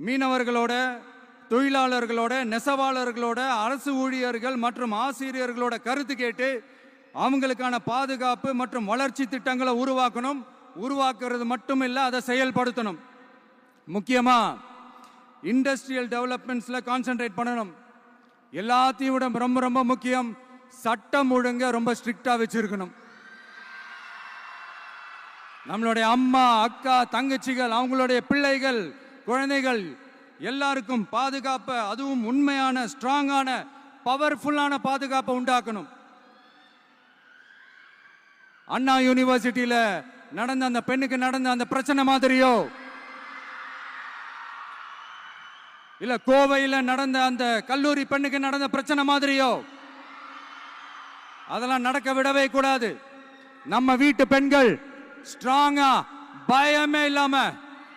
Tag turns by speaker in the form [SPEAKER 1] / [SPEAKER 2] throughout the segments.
[SPEAKER 1] மீனவர்களோட தொழிலாளர்களோட நெசவாளர்களோட அரசு ஊழியர்கள் மற்றும் ஆசிரியர்களோட கருத்து கேட்டு அவங்களுக்கான பாதுகாப்பு மற்றும் வளர்ச்சி திட்டங்களை உருவாக்கணும். உருவாக்குறது மட்டும் இல்லை அதை செயல்படுத்தணும். முக்கியமா இண்டஸ்ட்ரியல் டெவலப்மெண்ட்ஸில் கான்சென்ட்ரேட் பண்ணணும். எல்லாத்தையும் விட ரொம்ப ரொம்ப முக்கியம் சட்டம் ஒழுங்க ரொம்ப ஸ்ட்ரிக்டாக வச்சுருக்கணும். நம்மளுடைய அம்மா அக்கா தங்கச்சிகள் அவங்களுடைய பிள்ளைகள் குழந்தைகள் எல்லாருக்கும் பாதுகாப்பை அதுவும் உண்மையான ஸ்ட்ராங்கான பவர்ஃபுல்லான பாதுகாப்பை உண்டாக்கணும். அண்ணா யூனிவர்சிட்டியில நடந்த அந்த பெண்ணுக்கு நடந்த அந்த பிரச்சனை மாதிரியோ இல்ல கோவையில் நடந்த அந்த கல்லூரி பெண்ணுக்கு நடந்த பிரச்சனை மாதிரியோ அதெல்லாம் நடக்க விடவே கூடாது. நம்ம வீட்டு பெண்கள் ஸ்ட்ராங்கா பயமே இல்லாம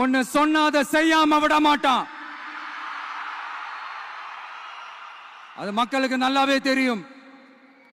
[SPEAKER 1] ஒன்னு சொன்னா அதை செய்யாம விட மாட்டான். அது மக்களுக்கு நல்லாவே தெரியும்.